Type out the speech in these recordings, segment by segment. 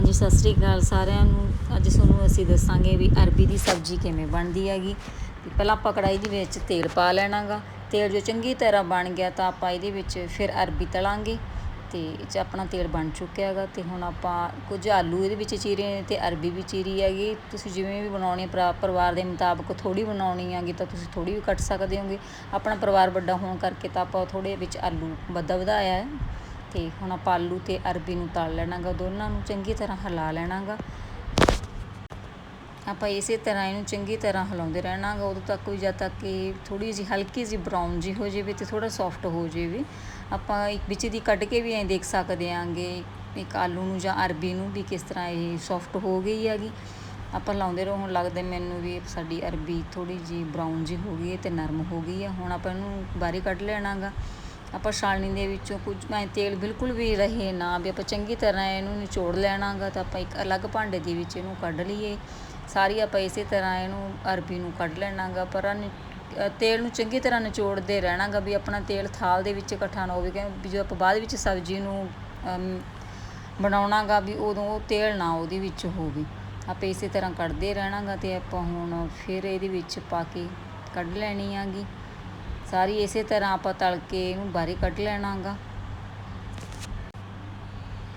ਹਾਂਜੀ, ਸਤਿ ਸ੍ਰੀ ਅਕਾਲ ਸਾਰਿਆਂ ਨੂੰ। ਅੱਜ ਤੁਹਾਨੂੰ ਅਸੀਂ ਦੱਸਾਂਗੇ ਵੀ ਅਰਬੀ ਦੀ ਸਬਜ਼ੀ ਕਿਵੇਂ ਬਣਦੀ ਹੈਗੀ। ਤੇ ਪਹਿਲਾਂ ਆਪਾਂ ਕੜਾਈ ਦੇ ਵਿੱਚ ਤੇਲ ਪਾ ਲੈਣਾਗਾ। ਤੇਲ ਜੋ ਚੰਗੀ ਤਰ੍ਹਾਂ ਬਣ ਗਿਆ ਤਾਂ ਆਪਾਂ ਇਹਦੇ ਵਿੱਚ ਫਿਰ ਅਰਬੀ ਤਲਾਂਗੇ। ਤੇ ਇਹ 'ਚ ਆਪਣਾ ਤੇਲ ਬਣ ਚੁੱਕਿਆ ਹੈਗਾ। ਤੇ ਹੁਣ ਆਪਾਂ ਕੁਝ ਆਲੂ ਇਹਦੇ ਵਿੱਚ ਚੀਰੇ ਨੇ ਤੇ ਅਰਬੀ ਵੀ ਚੀਰੀ ਹੈਗੀ। ਤੁਸੀਂ ਜਿਵੇਂ ਵੀ ਬਣਾਉਣੀ ਪਰਿਵਾਰ ਦੇ ਮੁਤਾਬਕ ਥੋੜੀ ਬਣਾਉਣੀ ਹੈਗੀ ਤਾਂ ਤੁਸੀਂ ਥੋੜੀ ਵੀ ਕੱਟ ਸਕਦੇ ਹੋਗੇ। ਆਪਣਾ ਪਰਿਵਾਰ ਵੱਡਾ ਹੋਣ ਕਰਕੇ ਤਾਂ ਆਪਾਂ ਥੋੜੇ ਵਿੱਚ ਆਲੂ ਵੱਧਾ ਵਧਾਇਆ ਹੈ। ਤੇ ਹੁਣ ਆਪਾਂ ਆਲੂ ਤੇ ਅਰਬੀ ਨੂੰ ਤਲ ਲੈਣਾਗਾ, ਦੋਨਾਂ ਨੂੰ ਚੰਗੀ ਤਰ੍ਹਾਂ ਹਿਲਾ ਲੈਣਾਗਾ। ਆਪਾਂ ਇਸੇ ਤਰ੍ਹਾਂ ਇਹਨੂੰ ਚੰਗੀ ਤਰ੍ਹਾਂ ਹਿਲਾਉਂਦੇ ਰਹਿਣਾਗਾ, ਉਦੋਂ ਤੱਕ ਵੀ ਜਦ ਤੱਕ ਕਿ ਥੋੜੀ ਜਿਹੀ ਹਲਕੀ ਜਿਹੀ ਬਰਾਊਨ ਜੀ ਹੋ ਜਾਵੇ ਤੇ ਥੋੜਾ ਸੌਫਟ ਹੋ ਜਾਵੇ। ਆਪਾਂ ਇੱਕ ਵਿੱਚ ਦੀ ਕੱਢ ਕੇ ਵੀ ਐਂ ਦੇਖ ਸਕਦੇ ਆਂਗੇ, ਇੱਕ ਆਲੂ ਨੂੰ ਜਾਂ ਅਰਬੀ ਨੂੰ ਵੀ ਕਿਸ ਤਰ੍ਹਾਂ ਇਹ ਸੌਫਟ ਹੋ ਗਈ ਹੈਗੀ। ਆਪਾਂ ਲਾਉਂਦੇ ਰਹੋ, ਹੁਣ ਲੱਗਦਾ ਮੈਨੂੰ ਵੀ ਸਾਡੀ ਅਰਬੀ ਥੋੜੀ ਜਿਹੀ ਬਰਾਊਨ ਜੀ ਹੋ ਗਈ ਹੈ ਤੇ ਨਰਮ ਹੋ ਗਈ ਆ ਹੁਣ ਆਪਾਂ ਇਹਨੂੰ ਬਾਹਰ ਕੱਢ ਲੈਣਾਗਾ। ਆਪਾਂ ਛਾਲਣੀ ਦੇ ਵਿੱਚੋਂ ਕੁਝ ਮੈਂ ਤੇਲ ਬਿਲਕੁਲ ਵੀ ਰਹੇ ਨਾ ਵੀ ਆਪਾਂ ਚੰਗੀ ਤਰ੍ਹਾਂ ਇਹਨੂੰ ਨਿਚੋੜ ਲੈਣਾਗਾ ਤਾਂ ਆਪਾਂ ਇੱਕ ਅਲੱਗ ਭਾਂਡੇ ਦੇ ਵਿੱਚ ਇਹਨੂੰ ਕੱਢ ਲਈਏ। ਸਾਰੀ ਆਪਾਂ ਇਸੇ ਤਰ੍ਹਾਂ ਇਹਨੂੰ ਅਰਬੀ ਨੂੰ ਕੱਢ ਲੈਣਾਗਾ ਪਰ ਆਹ ਤੇਲ ਨੂੰ ਚੰਗੀ ਤਰ੍ਹਾਂ ਨਿਚੋੜਦੇ ਰਹਿਣਾਗਾ ਵੀ ਆਪਣਾ ਤੇਲ ਥਾਲ ਦੇ ਵਿੱਚ ਇਕੱਠਾ ਨਾ ਹੋਵੇ ਕਿਉਂਕਿ ਜਦੋਂ ਆਪਾਂ ਬਾਅਦ ਵਿੱਚ ਸਬਜ਼ੀ ਨੂੰ ਅਮ, ਬਣਾਉਣਾਗਾ ਵੀ ਉਦੋਂ ਉਹ ਤੇਲ ਨਾ ਉਹਦੇ ਵਿੱਚ ਹੋਵੇ। ਆਪਾਂ ਇਸੇ ਤਰ੍ਹਾਂ ਕੱਢਦੇ ਰਹਿਣਾਗਾ ਤੇ ਆਪਾਂ ਹੁਣ ਫਿਰ ਇਹਦੇ ਵਿੱਚ ਪਾ ਕੇ ਕੱਢ ਲੈਣੀ ਆਗੀ। ਸਾਰੀ ਇਸੇ ਤਰ੍ਹਾਂ ਆਪਾਂ ਤਲ ਕੇ ਇਹਨੂੰ ਬਾਹਰ ਕੱਢ ਲੈਣਾਗਾ।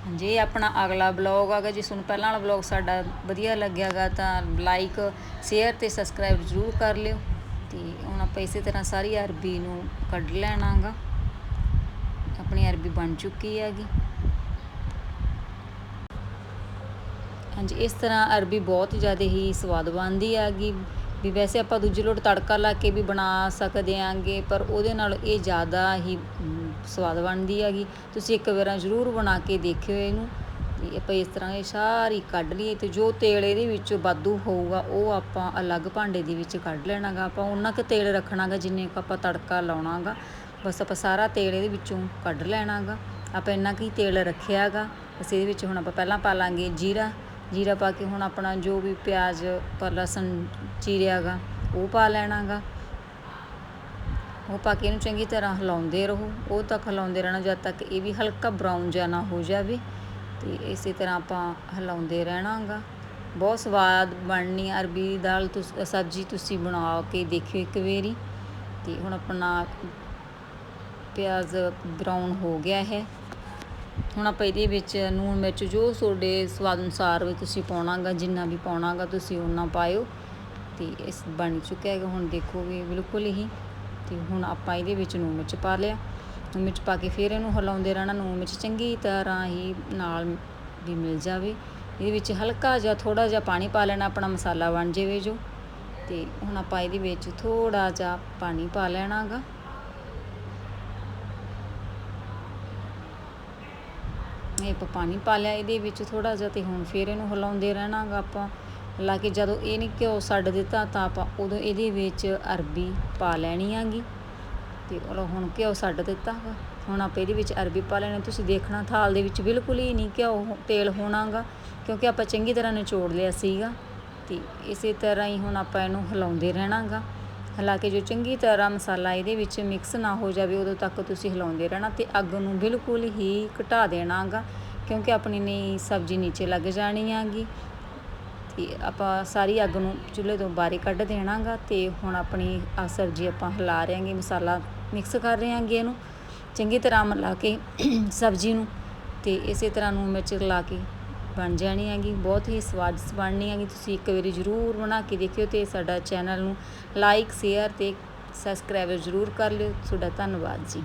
ਹਾਂਜੀ ਇਹ ਆਪਣਾ ਅਗਲਾ ਬਲੌਗ ਆਗਾ ਜੇ ਤੁਹਾਨੂੰ ਪਹਿਲਾਂ ਵਾਲਾ ਬਲੌਗ ਸਾਡਾ ਵਧੀਆ ਲੱਗਿਆਗਾ ਤਾਂ ਲਾਈਕ ਸ਼ੇਅਰ ਤੇ ਸਬਸਕ੍ਰਾਈਬ ਜ਼ਰੂਰ ਕਰ ਲਿਓ। ਤੇ ਹੁਣ ਆਪਾਂ ਇਸੇ ਤਰ੍ਹਾਂ ਸਾਰੀ ਅਰਬੀ ਨੂੰ ਕੱਢ ਲੈਣਾਗਾ। ਆਪਣੀ ਅਰਬੀ ਬਣ ਚੁੱਕੀ ਹੈਗੀ। ਹਾਂਜੀ, ਇਸ ਤਰ੍ਹਾਂ ਅਰਬੀ ਬਹੁਤ ਜ਼ਿਆਦਾ ਹੀ ਸਵਾਦ ਬਣਦੀ ਹੈਗੀ। ਵੀ ਵੈਸੇ ਆਪਾਂ ਦੂਜੀ ਲੋਟ ਤੜਕਾ ਲਾ ਕੇ ਵੀ ਬਣਾ ਸਕਦੇ ਆਂਗੇ, ਪਰ ਉਹਦੇ ਨਾਲ ਇਹ ਜ਼ਿਆਦਾ ਹੀ ਸਵਾਦ ਬਣਦੀ ਹੈਗੀ। ਤੁਸੀਂ ਇੱਕ ਵਾਰ ਜ਼ਰੂਰ ਬਣਾ ਕੇ ਦੇਖਿਓ ਇਹਨੂੰ। ਤੇ ਆਪਾਂ ਇਸ ਤਰ੍ਹਾਂ ਇਹ ਸਾਰੀ ਕੱਢ ਲਈਏ ਤੇ ਜੋ ਤੇਲ ਇਹਦੇ ਵਿੱਚੋਂ ਵਾਧੂ ਹੋਊਗਾ, ਉਹ ਆਪਾਂ ਅਲੱਗ ਭਾਂਡੇ ਦੇ ਵਿੱਚ ਕੱਢ ਲੈਣਾਗਾ। ਆਪਾਂ ਉਹਨਾਂ ਕੁ ਤੇਲ ਰੱਖਣਾਗਾ ਜਿੰਨੇ ਕੁ ਆਪਾਂ ਤੜਕਾ ਲਾਉਣਾਗਾ। ਬਸ ਆਪਾਂ ਸਾਰਾ ਤੇਲ ਇਹਦੇ ਵਿੱਚੋਂ ਕੱਢ ਲੈਣਾਗਾ। ਆਪਾਂ ਇੰਨਾ ਕੁ ਹੀ ਤੇਲ ਰੱਖਿਆਗਾ। ਬਸ ਇਹਦੇ ਵਿੱਚ ਹੁਣ ਆਪਾਂ ਪਹਿਲਾਂ ਪਾ ਲਾਂਗੇ ਜੀਰਾ। ਜੀਰਾ ਪਾ ਕੇ ਹੁਣ ਆਪਣਾ ਜੋ ਵੀ ਪਿਆਜ਼ ਪਰ ਲਸਣ ਚੀਰਿਆ ਗਾ ਉਹ ਪਾ ਲੈਣਾ ਗਾ ਉਹ ਪਾ ਕੇ ਇਹਨੂੰ ਚੰਗੀ ਤਰ੍ਹਾਂ ਹਿਲਾਉਂਦੇ ਰਹੋ। ਉਹ ਤੱਕ ਹਿਲਾਉਂਦੇ ਰਹਿਣਾ ਜਦ ਤੱਕ ਇਹ ਵੀ ਹਲਕਾ ਬਰਾਊਨ ਜਿਹਾ ਨਾ ਹੋ ਜਾਵੇ ਤੇ ਇਸੇ ਤਰ੍ਹਾਂ ਆਪਾਂ ਹਿਲਾਉਂਦੇ ਰਹਿਣਾਗਾ। ਬਹੁਤ ਸਵਾਦ ਬਣਨੀ ਅਰਬੀ ਦੀ ਦਾਲ ਤੁਸੀਂ, ਸਬਜ਼ੀ ਤੁਸੀਂ ਬਣਾ ਕੇ ਦੇਖਿਓ ਇੱਕ ਵਾਰੀ। ਤੇ ਹੁਣ ਆਪਣਾ ਪਿਆਜ਼ ਬਰਾਊਨ ਹੋ ਗਿਆ ਹੈ। ਹੁਣ ਆਪਾਂ ਇਹਦੇ ਵਿੱਚ ਨੂਣ ਮਿਰਚ ਜੋ ਤੁਹਾਡੇ ਸਵਾਦ ਅਨੁਸਾਰ ਵੀ ਤੁਸੀਂ ਪਾਉਣਾਗਾ, ਜਿੰਨਾ ਵੀ ਪਾਉਣਾਗਾ ਤੁਸੀਂ ਉਹਨਾਂ ਪਾਇਓ। ਤੇ ਇਸ ਬਣ ਚੁੱਕਿਆ ਹੈਗਾ, ਹੁਣ ਦੇਖੋ ਵੀ ਬਿਲਕੁਲ ਹੀ ਤੇ ਹੁਣ ਆਪਾਂ ਇਹਦੇ ਵਿੱਚ ਨੂਣ ਮਿਰਚ ਪਾ ਲਿਆ। ਨੂਣ ਮਿਰਚ ਪਾ ਕੇ ਫਿਰ ਇਹਨੂੰ ਹਿਲਾਉਂਦੇ ਰਹਿਣਾ। ਨੂਣ ਮਿਰਚ ਚੰਗੀ ਤਰ੍ਹਾਂ ਹੀ ਨਾਲ ਵੀ ਮਿਲ ਜਾਵੇ। ਇਹਦੇ ਵਿੱਚ ਹਲਕਾ ਜਿਹਾ ਥੋੜਾ ਜਿਹਾ ਪਾਣੀ ਪਾ ਲੈਣਾ, ਆਪਣਾ ਮਸਾਲਾ ਬਣ ਜਾਵੇ ਜੋ। ਤੇ ਹੁਣ ਆਪਾਂ ਇਹਦੇ ਵਿੱਚ ਥੋੜਾ ਜਿਹਾ ਪਾਣੀ ਪਾ ਲੈਣਾਗਾ। ਇਹ ਆਪਾਂ ਪਾਣੀ ਪਾ ਲਿਆ, ਇਹਦੇ ਵਿੱਚ ਥੋੜਾ ਜਿਹਾ ਤੇ ਹੁਣ ਫਿਰ ਇਹਨੂੰ ਹਿਲਾਉਂਦੇ ਰਹਿਣਾਗਾ ਆਪਾਂ। ਲਾ ਕੇ ਜਦੋਂ ਇਹ ਨਹੀਂ ਘਿਓ ਛੱਡ ਦਿੱਤਾ, ਤਾਂ ਆਪਾਂ ਉਦੋਂ ਇਹਦੇ ਵਿੱਚ ਅਰਬੀ ਪਾ ਲੈਣੀ ਆਗੀ। ਤੇ ਉਹ ਹੁਣ ਘਿਓ ਛੱਡ ਦਿੱਤਾ ਗਾ ਹੁਣ ਆਪਾਂ ਇਹਦੇ ਵਿੱਚ ਅਰਬੀ ਪਾ ਲੈਣੀ। ਤੁਸੀਂ ਦੇਖਣਾ, ਥਾਲ ਦੇ ਵਿੱਚ ਬਿਲਕੁਲ ਹੀ ਨਹੀਂ ਘਿਓ ਹੋ- ਤੇਲ ਹੋਣਾਗਾ, ਕਿਉਂਕਿ ਆਪਾਂ ਚੰਗੀ ਤਰ੍ਹਾਂ ਨਿਚੋੜ ਲਿਆ ਸੀਗਾ। ਤੇ ਇਸੇ ਤਰ੍ਹਾਂ ਹੀ ਹੁਣ ਆਪਾਂ ਇਹਨੂੰ ਹਿਲਾਉਂਦੇ ਰਹਿਣਾਗਾ। ਹਿਲਾ ਕੇ ਜੋ ਚੰਗੀ ਤਰ੍ਹਾਂ ਮਸਾਲਾ ਇਹਦੇ ਵਿੱਚ ਮਿਕਸ ਨਾ ਹੋ ਜਾਵੇ, ਉਦੋਂ ਤੱਕ ਤੁਸੀਂ ਹਿਲਾਉਂਦੇ ਰਹਿਣਾ ਤੇ ਅੱਗ ਨੂੰ ਬਿਲਕੁਲ ਹੀ ਘਟਾ ਦੇਣਾਗਾ, ਕਿਉਂਕਿ ਆਪਣੀ ਨਹੀਂ ਸਬਜ਼ੀ ਨੀਚੇ ਲੱਗ ਜਾਣੀ ਆਗੀ। ਤੇ ਆਪਾਂ ਸਾਰੀ ਅੱਗ ਨੂੰ ਚੁੱਲ੍ਹੇ ਤੋਂ ਬਾਹਰ ਕੱਢ ਦੇਣਾਗਾ ਤੇ ਹੁਣ ਆਪਣੀ ਆ ਸਬਜ਼ੀ ਆਪਾਂ ਹਿਲਾ ਰਹੇ ਹਾਂਗੇ ਮਸਾਲਾ ਮਿਕਸ ਕਰ ਰਹੇ ਹਾਂਗੇ ਇਹਨੂੰ। ਚੰਗੀ ਤਰ੍ਹਾਂ ਮਿਲਾ ਕੇ ਸਬਜ਼ੀ ਨੂੰ ਤੇ ਇਸੇ ਤਰ੍ਹਾਂ ਨੂੰ ਮਿਰਚ ਲਾ ਕੇ ਬਣ ਜਾਣੀ ਹੈਗੀ, ਬਹੁਤ ਹੀ ਸਵਾਦਿਸ਼ਟ ਬਣਨੀ ਹੈਗੀ, ਤੁਸੀਂ ਇੱਕ ਵਾਰੀ ਜ਼ਰੂਰ ਬਣਾ ਕੇ ਦੇਖਿਓ ਤੇ ਸਾਡਾ ਚੈਨਲ ਨੂੰ ਲਾਈਕ, ਸ਼ੇਅਰ ਤੇ ਸਬਸਕ੍ਰਾਈਬ ਜ਼ਰੂਰ ਕਰ ਲਿਓ। ਤੁਹਾਡਾ ਧੰਨਵਾਦ ਜੀ।